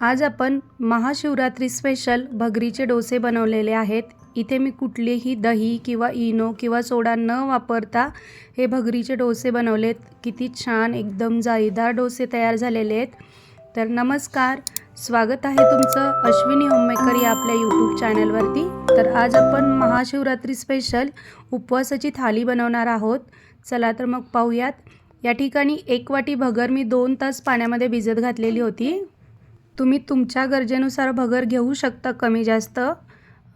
आज आपण महाशिवरात्री स्पेशल भगरीचे डोसे बनवलेले आहेत. इथे मी कुठलेही दही किंवा इनो किंवा सोडा न वापरता हे भगरीचे डोसे बनवलेत. किती छान एकदम जाळीदार डोसे तयार झालेले आहेत. तर नमस्कार स्वागत आहे तुमचं अश्विनी होममेकर या आपल्या यूट्यूब चॅनलवरती तर आज आपण महाशिवरात्री स्पेशल उपवासाची थाली बनवणार आहोत. चला तर मग पाहूयात. या ठिकाणी एक वाटी भगर मी दोन तास पाण्यामध्ये भिजत घातलेली होती. तुम्ही तुमच्या गरजेनुसार भगर घेऊ शकता कमी जास्त.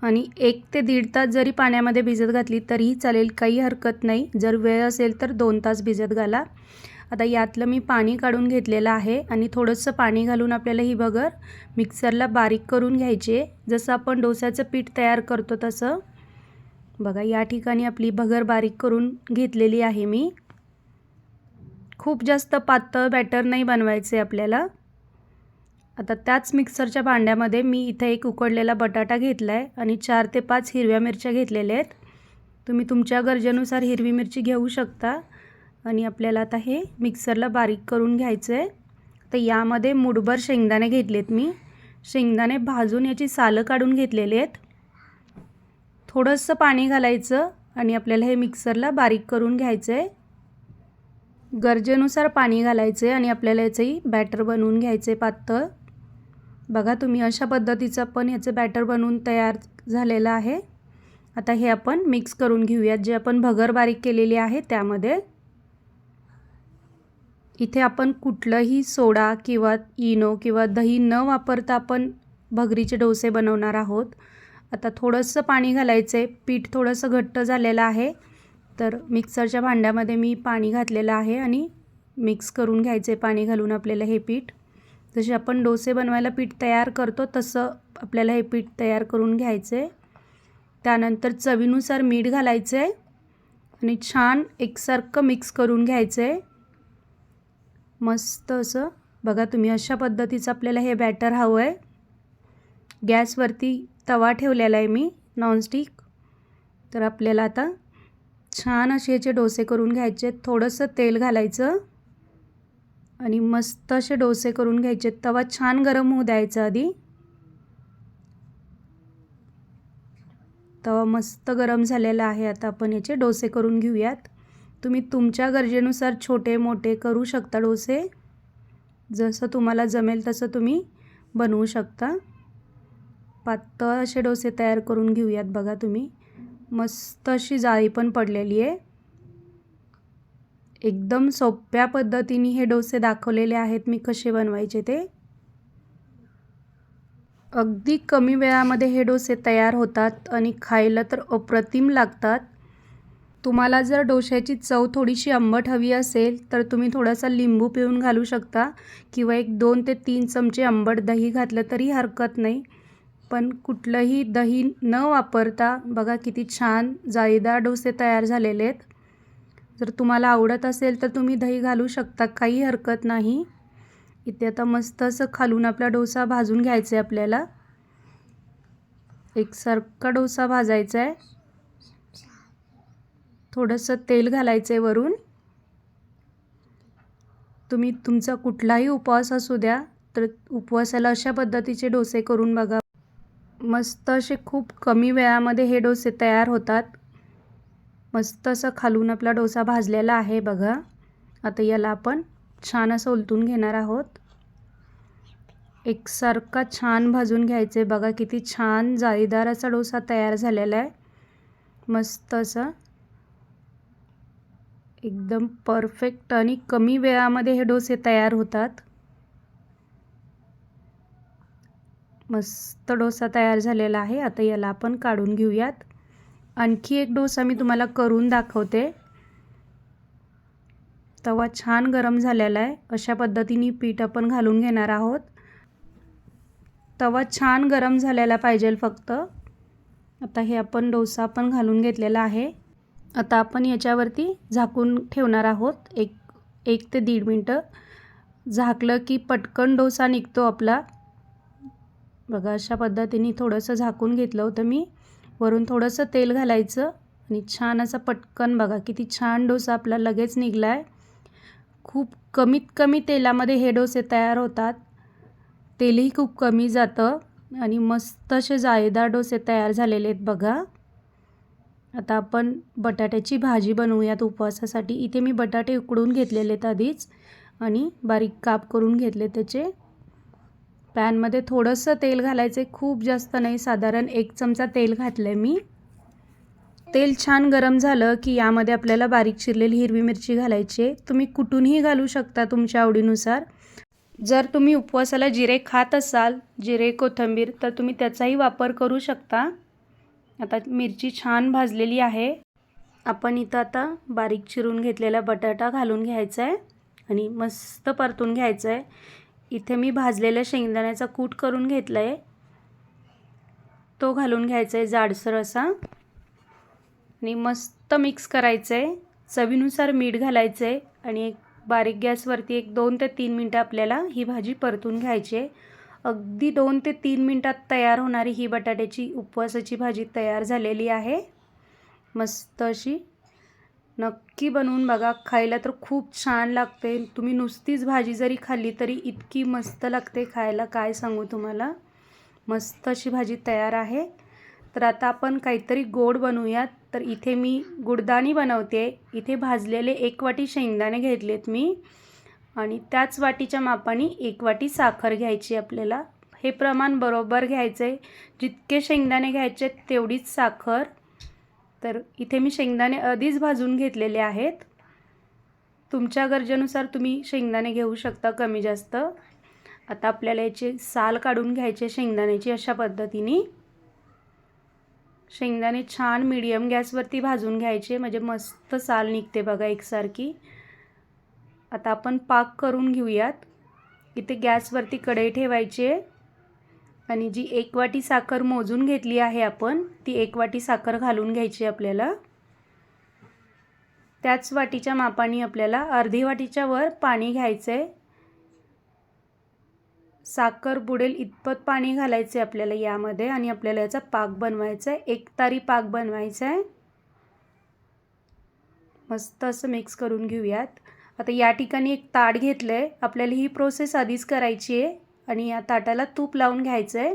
आणि एक ते दीड तास जरी पाण्यामध्ये भिजत घातली तरीही चालेल काही हरकत नाही. जर वेळ असेल तर दोन तास भिजत घाला. आता यातलं मी पाणी काढून घेतलेलं आहे आणि थोडंसं पाणी घालून आपल्याला ही भगर मिक्सरला बारीक करून घ्यायची आहे. जसं आपण डोस्याचं पीठ तयार करतो तसं. बघा या ठिकाणी आपली भगर बारीक करून घेतलेली आहे मी. खूप जास्त पातळ बॅटर नाही बनवायचे आपल्याला. आता त्याच मिक्सरच्या भांड्यामध्ये मी इथे एक उकडलेला बटाटा घेतला आहे आणि चार ते पाच हिरव्या मिरच्या घेतलेल्या आहेत. तुम्ही तुमच्या गरजेनुसार हिरवी मिरची घेऊ शकता आणि आपल्याला आता हे मिक्सरला बारीक करून घ्यायचं आहे तर यामध्ये मुठभर शेंगदाणे घेतलेत मी. शेंगदाणे भाजून याची सालं काढून घेतलेली आहेत. थोडंसं पाणी घालायचं आणि आपल्याला हे मिक्सरला बारीक करून घ्यायचं आहे गरजेनुसार पाणी घालायचं आहे आणि आपल्याला याचंही बॅटर बनवून घ्यायचं आहे पातळ. बघा तुम्ही अशा पद्धतीचं पण याचं बॅटर बनवून तयार झालेलं आहे. आता हे आपण मिक्स करून घेऊयात. जे आपण भगर बारीक केलेली आहे त्यामध्ये इथे आपण कुठलंही सोडा किंवा इनो किंवा दही न वापरता आपण भगरीचे डोसे बनवणार आहोत. आता थोडंसं पाणी घालायचं. आहे पीठ थोडंसं घट्ट झालेलं आहे. तर मिक्सरच्या भांड्यामध्ये मी पाणी घातलेलं आहे आणि मिक्स करून घ्यायचे पाणी घालून आपल्याला हे पीठ. जसे आपण डोसे बनवायला पीठ तयार करतो तसं आपल्याला हे पीठ तयार करून घ्यायचं. आहे त्यानंतर चवीनुसार मीठ घालायचं आहे आणि छान एकसारखं मिक्स करून घ्यायचं. आहे मस्त असं. बघा तुम्ही अशा पद्धतीचं आपल्याला हे बॅटर हवं आहे गॅसवरती तवा ठेवलेला आहे मी नॉनस्टिक. तर आपल्याला आता छान असे याचे डोसे करून घ्यायचे. थोडंसं तेल घालायचं. आणि मस्त असे डोसे करून घ्यायचे. तवा छान गरम होऊ द्यायचा आधी. तवा मस्त गरम झालेला आहे आता आपण याचे डोसे करून घेऊयात. तुम्ही तुमच्या गरजेनुसार छोटे मोठे करू शकता डोसे. जसं तुम्हाला जमेल तसं तुम्ही बनवू शकता. पातळ असे डोसे तयार करून घेऊयात बघा तुम्ही. मस्त अशी जाळी पण पडलेली आहे. एकदम सोप्या पद्धतीने हे डोसे दाखवलेले आहेत. मी कसे बनवायचे ते? अगदी कमी वेळामध्ये हे डोसे तयार होतात आणि खायला तर अप्रतिम लागतात. तुम्हाला जर डोश्याची चव थोडीशी आंबट हवी असेल तर तुम्ही थोडासा लिंबू पिळून घालू शकता किंवा एक दोन ते तीन चमचे आंबट दही घातलं तरी हरकत नाही. पण कुठलंही दही न वापरता बघा किती छान जाळीदार डोसे तयार झालेले आहेत. जर तुम्हाला आवडत असेल तर तुम्ही दही घालू शकता काही हरकत नाही. इथे आता मस्त असं खालून आपला डोसा भाजून घ्यायचा आहे आपल्याला. एकसारखा डोसा भाजायचा आहे. थोडंसं तेल घालायचं आहे वरून. तुम्ही तुमचा कुठलाही उपवास असू द्या तर उपवासाला अशा पद्धतीचे डोसे करून बघा. मस्त असे खूप कमी वेळामध्ये हे डोसे तयार होतात. मस्त असं खालून आपला डोसा भाजलेला आहे बघा. आता याला आपण छान असं उलटून घेणार आहोत. एकसारखा छान भाजून घ्यायचे. बघा किती छान जाळीदार असा डोसा तयार झालेला आहे. मस्त असं एकदम परफेक्ट आणि कमी वेळामध्ये हे डोसे तयार होतात. मस्त डोसा तयार झालेला आहे. आता याला आपण काढून घेऊयात. आणखी एक डोसा मी तुम्हाला करून दाखवते. तवा छान गरम झालेला आहे. अशा पद्धतीने पीठ आपण घालून घेणार आहोत. तवा छान गरम झालेला पाहिजे फक्त. आता हे आपण डोसा पण घालून घेतलेला आहे. आता आपण याच्यावरती झाकून ठेवणार आहोत. एक एक ते दीड मिनटं. झाकलं की पटकन डोसा निघतो आपला. बघा अशा पद्धतीने थोडंसं झाकून घेतलं होतं मी. वरून थोडंसं तेल घालायचं आणि छान असं पटकन बघा किती छान डोसा आपला लगेच निघला आहे खूप कमीत कमी तेलामध्ये हे डोसे तयार होतात. तेलही खूप कमी जातं आणि मस्त असे जाळीदार डोसे तयार झालेले आहेत बघा. आता आपण बटाट्याची भाजी बनवूयात उपवासासाठी. इथे मी बटाटे उकडून घेतलेले आहेत आधीच आणि बारीक काप करून घेतले त्याचे. पॅनमध्ये थोडंसं तेल घालायचं आहे खूप जास्त नाही साधारण एक चमचा तेल घातलं आहे मी. तेल छान गरम झालं की यामध्ये आपल्याला बारीक चिरलेली हिरवी मिरची घालायची आहे. तुम्ही कुठूनही घालू शकता तुमच्या आवडीनुसार. जर तुम्ही उपवासाला जिरे खात असाल जिरे कोथिंबीर तर तुम्ही त्याचाही वापर करू शकता. आता मिरची छान भाजलेली आहे. आपण इथं आता बारीक चिरून घेतलेला बटाटा घालून घ्यायचा आहे आणि मस्त परतून घ्यायचं आहे इथे मी भाजलेल्या शेंगदाण्याचा कूट करून घेतला आहे तो घालून घ्यायचा आहे जाडसर असा. आणि मस्त मिक्स करायचं आहे चवीनुसार मीठ घालायचं आहे आणि एक बारीक गॅसवरती एक दोन ते तीन मिनटं आपल्याला ही भाजी परतून घ्यायची आहे अगदी दोन ते तीन मिनटात तयार होणारी ही बटाट्याची उपवासाची भाजी तयार झालेली आहे. मस्त अशी नक्की बनवून बघा. खायला तर खूप छान लागते. तुम्ही नुसतीच भाजी जरी खाल्ली तरी इतकी मस्त लागते खायला. काय सांगू तुम्हाला? मस्त अशी भाजी तयार आहे. तर आता आपण काहीतरी गोड बनवूयात. तर इथे मी गुडदाणी बनवते. इथे भाजलेले एक वाटी शेंगदाणे घेतलेत मी. आणि त्याच वाटीच्या मापाने एक वाटी साखर घ्यायची आपल्याला. हे प्रमाण बरोबर घ्यायचं आहे जितके शेंगदाणे घ्यायचे तेवढीच साखर. तर इथे मी शेंगदाणे आधीच भाजून घेतलेले आहेत. तुमच्या गरजेनुसार तुम्ही शेंगदाणे घेऊ शकता कमी जास्त. आता आपल्याला याचे साल काढून घ्यायचे शेंगदाण्याची अशा पद्धतीने. शेंगदाणे छान मीडियम गॅसवरती भाजून घ्यायचे. म्हणजे मस्त साल निघते बघा एकसारखी. आता आपण पाक करून घेऊयात. इथे गॅसवरती कढई ठेवायचे आणि जी एक वाटी साखर मोजून घेतली आहे आपण ती एक वाटी साखर घालून घ्यायची आपल्याला. त्याच वाटीच्या मापाने आपल्याला अर्धी वाटीच्या वर पाणी घ्यायचं आहे साखर बुडेल इतपत पाणी घालायचं आहे आपल्याला यामध्ये आणि आपल्याला याचा पाक बनवायचा आहे एक तारी पाक बनवायचा आहे मस्त असं मिक्स करून घेऊयात. आता या ठिकाणी एक ताट घेतलं आहे आपल्याला ही प्रोसेस आधीच करायची आहे. आणि या ताटाला तूप लावून घ्यायचं आहे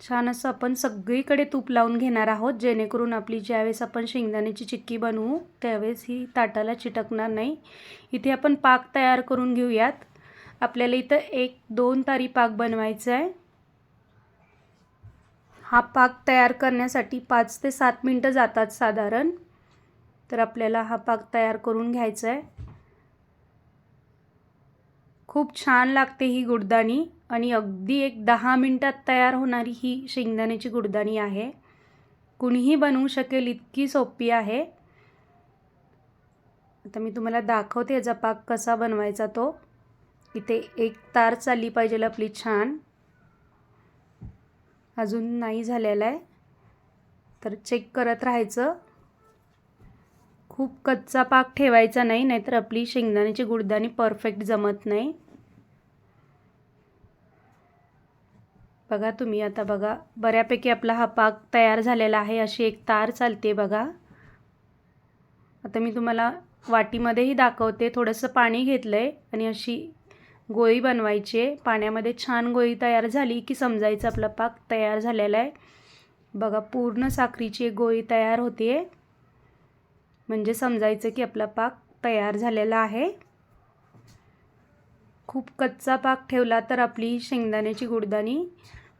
छान असं आपण सगळीकडे तूप लावून घेणार आहोत जेणेकरून आपली ज्यावेळेस आपण शेंगदाण्याची चिक्की बनवू त्यावेळेस ही ताटाला चिटकणार नाही. इथे आपण पाक तयार करून घेऊयात. आपल्याला इथं एक दोन तारी पाक बनवायचा आहे हा पाक तयार करण्यासाठी पाच ते सात मिनटं जातात साधारण. तर आपल्याला हा पाक तयार करून घ्यायचा आहे खूप छान लागते ही गुडदाणी आणि अगदी एक दहा मिनटात तयार होणारी ही शेंगदाण्याची गुडदाणी आहे. कुणीही बनवू शकेल इतकी सोपी आहे. आता मी तुम्हाला दाखवते याचा पाक कसा बनवायचा तो. इथे एक तार चालली पाहिजे आपली छान. अजून नाही झालेला आहे. तर चेक करत राहायचं. खूप कच्चा पाक ठेवायचा नाही नाहीतर आपली शेंगदाण्याची गुडदाणी परफेक्ट जमत नाही. बघा तुम्ही आता बघा बऱ्यापैकी आपला हा पाक तयार झालेला आहे अशी एक तार चालते बघा. आता मी तुम्हाला वाटीमध्येही दाखवते थोडंसं पाणी घेतलं आहे आणि अशी गोळी बनवायची आहे. पाण्यामध्ये छान गोळी तयार झाली की समजायचं आपला पाक तयार झालेला आहे. बघा पूर्ण साखरीची एक गोळी तयार होते आहे म्हणजे समजायचं की आपला पाक तयार झालेला आहे. खूप कच्चा पाक ठेवला तर आपली शेंगदाण्याची गुडदाणी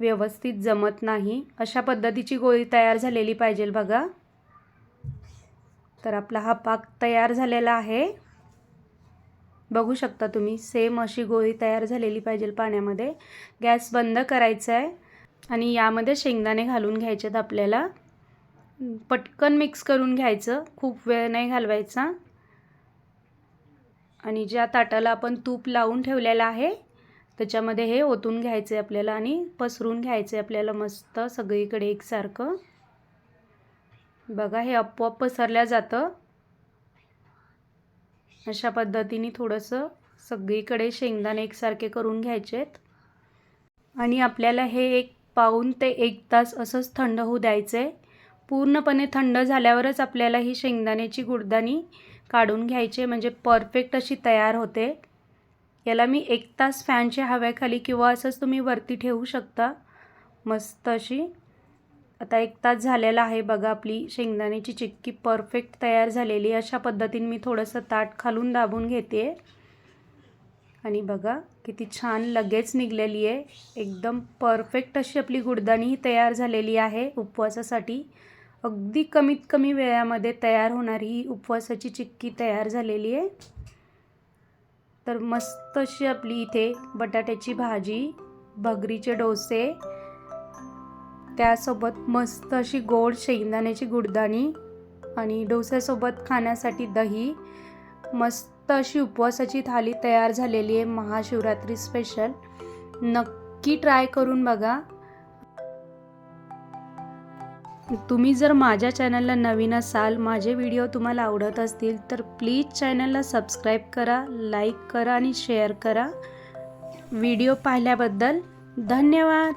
व्यवस्थित जमत नाही. अशा पद्धतीची गोळी तयार झालेली पाहिजे बघा. तर आपला हा पाक तयार झालेला आहे. बघू शकता तुम्ही सेम अशी गोळी तयार झालेली पाहिजे पाण्यामध्ये. गॅस बंद करायचा आहे आणि यामध्ये शेंगदाणे घालून घ्यायचेत आपल्याला. पटकन मिक्स करून घ्यायचं. खूप वेळ नाही घालवायचा. आणि ज्या ताटाला आपण तूप लावून ठेवलेलं आहे त्याच्यामध्ये हे ओतून घ्यायचं आहे आपल्याला आणि पसरून घ्यायचं आहे आपल्याला मस्त सगळीकडे एकसारखं. बघा हे आपोआप पसरल्या जातं. अशा पद्धतीने थोडंसं सगळीकडे शेंगदाणे एकसारखे करून घ्यायचे आहेत आणि आपल्याला हे एक पाऊन ते एक तास असंच थंड होऊ द्यायचं आहे पूर्णपणे थंड झाल्यावरच आपल्याला ही शेंगदाण्याची गुडदाणी काढून घ्यायचे म्हणजे परफेक्ट अशी तयार होते. याला मी एक तास फॅनच्या हव्याखाली किंवा असंच तुम्ही वरती ठेवू शकता. मस्त अशी. आता एक तास झालेला आहे बघा आपली शेंगदाण्याची चिक्की परफेक्ट तयार झालेली अशा पद्धतीने मी थोडंसं ताट खालून दाबून घेते. आणि बघा किती छान लगेच निघलेली आहे. एकदम परफेक्ट अशी आपली गुडदाणी तयार झालेली आहे उपवासासाठी. अगदी कमीत कमी वेळामध्ये तयार होणारी ही उपवासाची चिक्की तयार झालेली आहे. तर मस्त अशी आपली इथे बटाट्याची भाजी भगरीचे डोसे त्यासोबत मस्त अशी गोड शेंगदाण्याची गुडदाणी आणि डोस्यासोबत खाण्यासाठी दही. मस्त अशी उपवासाची थाली तयार झालेली आहे. महाशिवरात्री स्पेशल नक्की ट्राय करून बघा. तुम्ही जर माझ्या चॅनलला नवीन असाल माझे व्हिडिओ तुम्हाला आवडत असतील तर प्लीज चॅनलला सबस्क्राईब करा लाईक करा आणि शेअर करा. व्हिडिओ पाहिल्याबद्दल धन्यवाद.